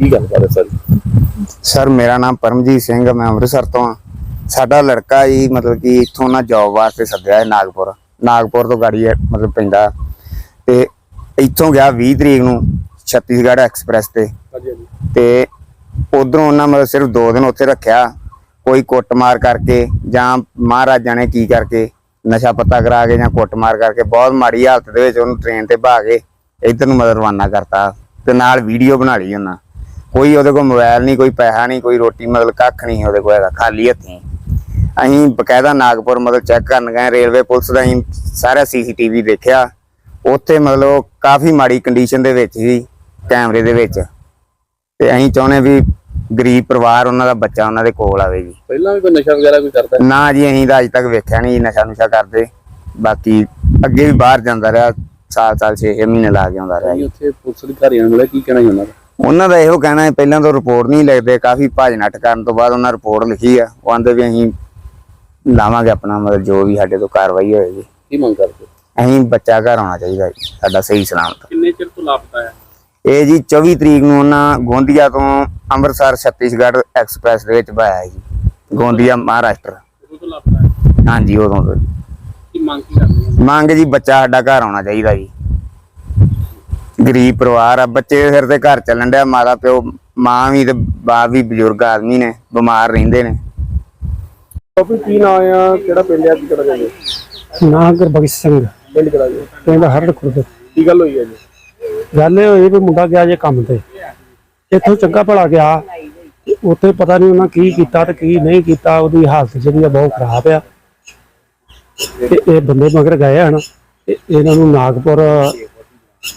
ਕੀ ਗੱਲ ਕਰ sir? Sir ਮੇਰਾ ਨਾਮ ਪਰਮਜੀਤ ਸਿੰਘ ਮੈਂ ਅੰਮ੍ਰਿਤਸਰ ਤੋਂ ਹਾਂ। ਸਾਡਾ ਲੜਕਾ ਜੀ ਮਤਲਬ ਕਿ ਇੱਥੋਂ ਨਾ ਜੌਬ ਵਾਸਤੇ ਸੱਦਿਆ ਹੈ ਨਾਗਪੁਰ। ਨਾਗਪੁਰ ਤੋਂ ਗਾੜੀ ਹੈ, ਮਤਲਬ ਪੈਂਦਾ ਤੇ ਇੱਥੋਂ ਗਿਆ 20 ਤਰੀਕ ਨੂੰ ਛੱਤੀਸਗੜ੍ਹ ਐਕਸਪ੍ਰੈਸ ਤੇ। ਹਾਂਜੀ ਹਾਂਜੀ। ਤੇ ਉਧਰੋਂ ਉਹਨਾਂ ਮਤਲਬ ਸਿਰਫ 2 ਦਿਨ ਉੱਥੇ ਰੱਖਿਆ। ਕੋਈ ਕੁੱਟਮਾਰ ਕਰਕੇ ਜਾਂ ਮਹਾਰਾਜ ਜਾਣੇ ਕੀ ਕਰਕੇ ਨਸ਼ਾ ਪੱਤਾ ਕਰਾ ਕੇ ਜਾਂ ਕੁੱਟਮਾਰ ਕਰਕੇ ਬਹੁਤ ਮਾੜੀ ਹਾਲਤ ਦੇ ਵਿੱਚ ਉਹਨੂੰ ਟ੍ਰੇਨ ਤੇ ਬਹਾ ਕੇ ਇੱਧਰ ਨੂੰ ਮਤਲਬ ਰਵਾਨਾ ਕਰਤਾ। ਤੇ ਨਾਲ ਵੀਡੀਓ ਬਣਾ ਲਈ ਉਹਨਾਂ। ਕੋਈ ਉਹਦੇ ਕੋਲ ਮੋਬਾਈਲ ਨਹੀਂ ਕੋਈ ਪੈਸਾ ਨਹੀਂ ਕੋਈ ਰੋਟੀ ਮਤਲਬ ਕੱਖ ਨਹੀਂ ਉਹਦੇ ਕੋਲ ਹੈਗਾ ਖਾਲੀ ਹੱਥੀਂ। ਅਸੀਂ ਬਕਾਇਦਾ ਨਾਗਪੁਰ ਮਤਲਬ ਚੈੱਕ ਕਰਨ ਗਏ ਰੇਲਵੇ ਪੁਲਿਸ ਦਾ ਅਸੀਂ ਸਾਰਾ ਸੀਸੀਟੀਵੀ ਦੇਖਿਆ। ਉੱਥੇ ਮਤਲਬ ਕਾਫੀ ਮਾੜੀ ਕੰਡੀਸ਼ਨ ਦੇ ਵਿੱਚ ਸੀ ਕੈਮਰੇ ਦੇ ਵਿੱਚ। ਤੇ ਅਸੀਂ ਚਾਹੁੰਦੇ ਵੀ ਗਰੀਬ ਪਰਿਵਾਰ ਉਹਨਾਂ ਦਾ ਬੱਚਾ ਉਹਨਾਂ ਦੇ ਕੋਲ ਆਵੇ ਜੀ। ਪਹਿਲਾਂ ਵੀ ਕੋਈ ਨਸ਼ਾ ਵਗੈਰਾ ਕੋਈ ਕਰਦਾ ਨਾ ਜੀ ਅਸੀਂ ਤਾਂ ਅੱਜ ਤੱਕ ਵੇਖਿਆ ਨਹੀਂ ਨਸ਼ਾ ਨੁਸ਼ਾ ਕਰਦੇ। ਬਾਕੀ ਅੱਗੇ ਵੀ ਬਾਹਰ ਜਾਂਦਾ ਰਿਹਾ ਸਾਲ ਸਾਲ 6 ਮਹੀਨੇ ਲਾ ਕੇ ਆਉਂਦਾ ਰਿਹਾ ਜੀ। ਉੱਥੇ ਪੁਲਿਸ ਅਧਿਕਾਰੀਆਂ ਨੂੰ ਮਿਲਿਆ ਕੀ ਕਹਿਣਾ ਜੀ ਉਹਨਾਂ ਦਾ? ਉਹਨਾਂ ਦਾ ਇਹੋ ਕਹਿਣਾ ਹੈ ਪਹਿਲਾਂ ਤਾਂ ਰਿਪੋਰਟ ਨਹੀਂ ਲਿਖਦੇ ਕਾਫੀ ਭੱਜ ਨੱਠ ਕਰਨ ਤੋਂ ਬਾਅਦ ਉਹਨਾਂ ਰਿਪੋਰਟ ਲਿਖੀ ਆ। ਉਹ ਆਂਦੇ ਵੀ ਅਸੀਂ ਲਾਵਾਂਗੇ ਆਪਣਾ ਮਤਲਬ ਜੋ ਵੀ ਸਾਡੇ ਤੋਂ ਕਾਰਵਾਈ ਹੋਏਗੀ। ਕੀ ਮੰਗ ਕਰਦੇ? ਅਸੀਂ ਬੱਚਾ ਘਰ ਆਉਣਾ ਚਾਹੀਦਾ ਜੀ ਸਾਡਾ ਸਹੀ ਸਲਾਮਤ। ਕਿੰਨੇ ਚਿਰ ਤੋਂ ਲਾਪਤਾ ਹੈ? ਇਹ ਜੀ 24 ਤਰੀਕ ਨੂੰ ਉਹਨਾਂ ਗੋਂਦੀਆ ਤੋਂ ਅੰਮ੍ਰਿਤਸਰ ਛੱਤੀਸਗੜ੍ਹ ਐਕਸਪ੍ਰੈਸ ਦੇ ਵਿੱਚ ਪਾਇਆ ਜੀ ਗੋਂਦੀਆ ਮਹਾਰਾਸ਼ਟਰ। ਉਦੋਂ ਤੋਂ ਲਾਪਤਾ ਹੈ? ਹਾਂਜੀ ਉਦੋਂ ਤੋਂ ਜੀ। ਕੀ ਮੰਗ ਕੀ ਕਰਦੇ ਮੰਗ ਜੀ ਬੱਚਾ ਸਾਡਾ ਘਰ ਆਉਣਾ ਚਾਹੀਦਾ ਜੀ। ਗਰੀਬ ਪਰਿਵਾਰ ਆ ਬੱਚੇ ਸਿਰ ਤੇ ਘਰ ਚੱਲਣ ਡਿਆ ਮਾਤਾ ਪਿਓ ਮਾਂ ਵੀ ਤੇ ਬਾਪ ਵੀ ਬਜ਼ੁਰਗ ਆਦਮੀ ਨੇ ਬਿਮਾਰ ਰਹਿੰਦੇ ਨੇ। ਬਾਪੂ ਕੀ ਨਾਂ ਆ? ਕਿਹੜਾ ਪਿੰਡ ਆ? ਕੀ ਕਿਹੜਾ ਜਾਂਦੇ ਨਾ ਗੁਰਬਖਸ਼ ਸਿੰਘ। ਪਿੰਡ ਕਿਹੜਾ ਜੀ? ਪਿੰਡ ਹਰੜ ਖੁਰਦ। ਕੀ ਗੱਲ ਹੋਈ ਹੈ ਜੀ? ਗੱਲ ਇਹ ਹੋਈ ਵੀ ਮੁੰਡਾ ਗਿਆ ਜੇ ਕੰਮ ਤੇ। ਇੱਥੋਂ ਚੰਗਾ ਭਲਾ ਗਿਆ। ਉੱਥੇ ਪਤਾ ਨਹੀਂ ਉਹਨਾਂ ਕੀ ਕੀਤਾ ਤੇ ਕੀ ਨਹੀਂ ਕੀਤਾ ਉਹਦੀ ਹਾਲਤ ਜਿਹੜੀ ਆ ਬਹੁਤ ਖਰਾਬ ਆ। ਤੇ ਇਹ ਬੰਦੇ ਮਗਰ ਗਏ ਹਨ। ਤੇ ਇਹਨਾਂ ਨੂੰ ਨਾਗਪੁਰ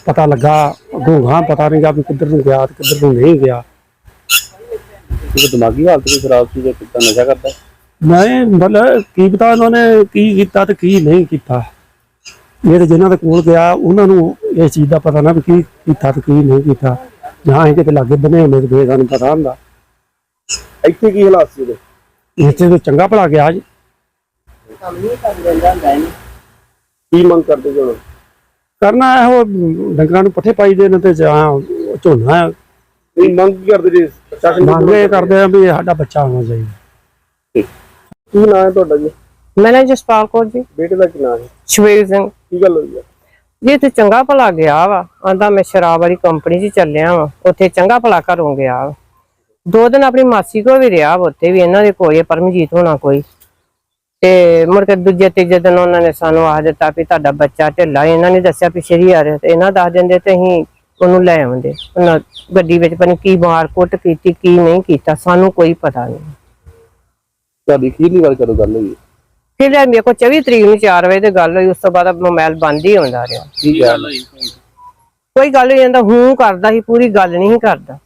ਪਤਾ ਲੱਗਾ ਗੋਗਾ ਪਤਾ ਨਹੀਂਗਾ ਵੀ ਕਿੱਧਰ ਨੂੰ ਗਿਆ ਤੇ ਕਿੱਧਰ ਨੂੰ ਨਹੀਂ ਗਿਆ। ਇਹ ਦਿਮਾਗੀ ਹਾਲਤ ਕੋਈ ਖਰਾਬ ਸੀ ਜਾਂ ਕਿੱਦਾਂ ਨਸ਼ਾ ਕਰਦਾ? ਮੈਂ ਮਤਲਬ ਕੀ ਪਤਾ ਉਹਨਾਂ ਨੇ ਕੀ ਕੀਤਾ ਤੇ ਕੀ ਨਹੀਂ ਕੀਤਾ। ਇਹ ਤੇ ਜਿਨ੍ਹਾਂ ਦੇ ਕੋਲ ਗਿਆ ਉਹਨਾਂ ਨੂੰ ਇਸ ਚੀਜ਼ ਦਾ ਪਤਾ ਨਾ ਵੀ ਕੀ ਕੀਤਾ ਤੇ ਕੀ ਨਹੀਂ ਕੀਤਾ। ਜਾਂ ਇਹ ਕਿਤੇ ਲਾਗੇ ਬਨੇ ਹੁੰਦੇ ਤੇ ਫੇਰ ਸਾਨੂੰ ਪਤਾ ਹੁੰਦਾ। ਇੱਥੇ ਕੀ ਹਾਲਾਤ ਸੀ ਉਹਦੇ? ਇੱਥੇ ਤਾਂ ਚੰਗਾ ਭਲਾ ਗਿਆ ਜੀ। ਕੀ ਮੰਗ ਕਰਦੇ ਜੀ ਹੁਣ ਕਰਨਾ ਇਹੋ ਡੰਗਰਾਂ ਨੂੰ ਪੱਠੇ ਪਾਈ ਦੇ ਨੇ ਤੇ ਜਾਂ ਝੋਨਾ ਹੈ। ਨਹੀਂ ਮੰਗ ਕੀ ਕਰਦੇ ਜੀ? ਪ੍ਰਸ਼ਾਸਨ ਮੰਗ ਇਹ ਕਰਦੇ ਆ ਵੀ ਸਾਡਾ ਬੱਚਾ ਹੋਣਾ ਚਾਹੀਦਾ। ਕੀ ਨਾਂ ਹੈ ਤੁਹਾਡਾ ਜੀ? ਮੇਰਾ ਨਾਮ ਜਸਪਾਲ ਕੌਰ ਜੀ। ਬੇਟੇ ਦਾ ਕੀ ਨਾਂ ਹੈ? ਸ਼ਵੇਲ ਸਿੰਘ। ਕੀ ਗੱਲ ਹੋਈ ਹੈ ਜੀ ਇੱਥੇ ਚੰਗਾ ਭਲਾ ਗਿਆ ਵਾ। ਆਂਦਾ ਮੈਂ ਸ਼ਰਾਬ ਵਾਲੀ ਕੰਪਨੀ 'ਚ ਚੱਲਿਆ ਵਾ। ਉੱਥੇ ਚੰਗਾ ਭਲਾ ਘਰੋਂ ਗਿਆ ਵਾ। ਦੋ ਦਿਨ ਆਪਣੀ ਮਾਸੀ ਕੋ ਵੀ ਰਿਹਾ ਵਾ ਉੱਥੇ ਵੀ ਇਹਨਾਂ ਦੇ ਕੋਈ ਹੈ, ਪਰਮਜੀਤ ਹੋਣਾ ਕੋਈ। ਤੇ ਮੁੜ ਕੇ ਦੂਜੇ ਤੀਜੇ ਦਿਨ ਉਹਨਾਂ ਨੇ ਸਾਨੂੰ ਆਖ ਦਿੱਤਾ ਵੀ ਤੁਹਾਡਾ ਬੱਚਾ ਢਿੱਲਾ ਹੈ। ਇਹਨਾਂ ਨੇ ਦੱਸਿਆ ਵੀ ਸ਼ਰੀ ਆ ਰਿਹਾ ਤੇ ਇਹਨਾਂ ਦੱਸ ਦਿੰਦੇ ਤੇ ਅਸੀਂ ਉਹਨੂੰ ਲੈ ਆਉਂਦੇ। ਉਹਨਾਂ ਗੱਡੀ ਵਿੱਚ ਪਤਾ ਕੀ ਮਾਰ ਕੁੱਟ ਕੀਤੀ ਕੀ ਨਹੀਂ ਕੀਤਾ ਸਾਨੂੰ ਕੋਈ ਪਤਾ ਨਹੀਂ। ਤੁਹਾਡੀ ਅਖੀਰਲੀ ਵਾਰ ਕਦੋਂ ਗੱਲ ਹੋਈ? ਫਿਰ ਮੇਰੇ ਕੋਲ 24 ਤਰੀਕ ਨੂੰ 4 ਵਜੇ ਤੇ ਗੱਲ ਹੋਈ ਉਸ ਤੋਂ ਬਾਅਦ ਮੋਬਾਈਲ ਬੰਦ ਹੀ ਹੁੰਦਾ ਰਿਹਾ। ਕੀ ਗੱਲ ਹੋਈ? ਕੋਈ ਗੱਲ ਨਹੀਂ ਜਾਂਦਾ ਹੂੰ ਕਰਦਾ ਸੀ ਪੂਰੀ ਗੱਲ ਨਹੀਂ ਕਰਦਾ।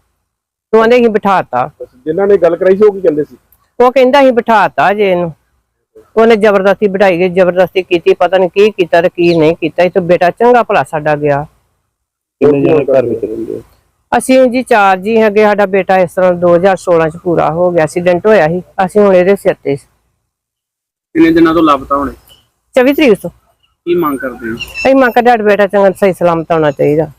ਤੂੰ ਆਂਦੇ ਹੀ ਬਿਠਾਤਾ। ਜਿਨ੍ਹਾਂ ਨੇ ਗੱਲ ਕਰਾਈ ਸੀ ਉਹ ਕੀ ਕਹਿੰਦੇ ਸੀ? ਉਹ ਕਹਿੰਦਾ ਸੀ ਬਿਠਾਤਾ ਜੇ ਇਹਨੂੰ। ਉਹਨੇ ਜ਼ਬਰਦਸਤੀ ਬਿਠਾਈ ਗਈ ਜ਼ਬਰਦਸਤੀ ਕੀਤੀ ਪਤਾ ਨਹੀਂ ਕੀ ਕੀਤਾ ਤੇ ਕੀ ਨਹੀਂ ਕੀਤਾ। ਇਹ ਤਾਂ ਬੇਟਾ ਚੰਗਾ ਭਲਾ ਸਾਡਾ ਗਿਆ। ਕਿੰਨੇ ਜਣੇ ਘਰ ਵਿੱਚ ਰਹਿੰਦੇ ਅਸੀਂ ਜੀ ਚਾਰ ਜੀ ਹੈਗੇ ਸਾਡਾ ਬੇਟਾ ਇਸ ਤਰ੍ਹਾਂ 2016 ਚ ਪੂਰਾ ਹੋ ਗਿਆ ਐਕਸੀਡੈਂਟ ਹੋਇਆ ਸੀ। ਅਸੀਂ ਹੁਣ ਇਹਦੇ ਸਿਰ ਤੇ ਸੀ। ਕਿੰਨੇ ਦਿਨਾਂ ਤੋਂ ਲਾਪਤਾ ਹੋਣੇ? 24 ਤਰੀਕ ਤੋਂ। ਕੀ ਮੰਗ ਕਰਦੇ ਹੋ? ਅਸੀਂ ਮੰਗ ਕਰਦੇ ਸਾਡਾ ਬੇਟਾ ਚੰਗਾ ਸਹੀ ਸਲਾਮਤ ਹੋਣਾ ਚਾਹੀਦਾ।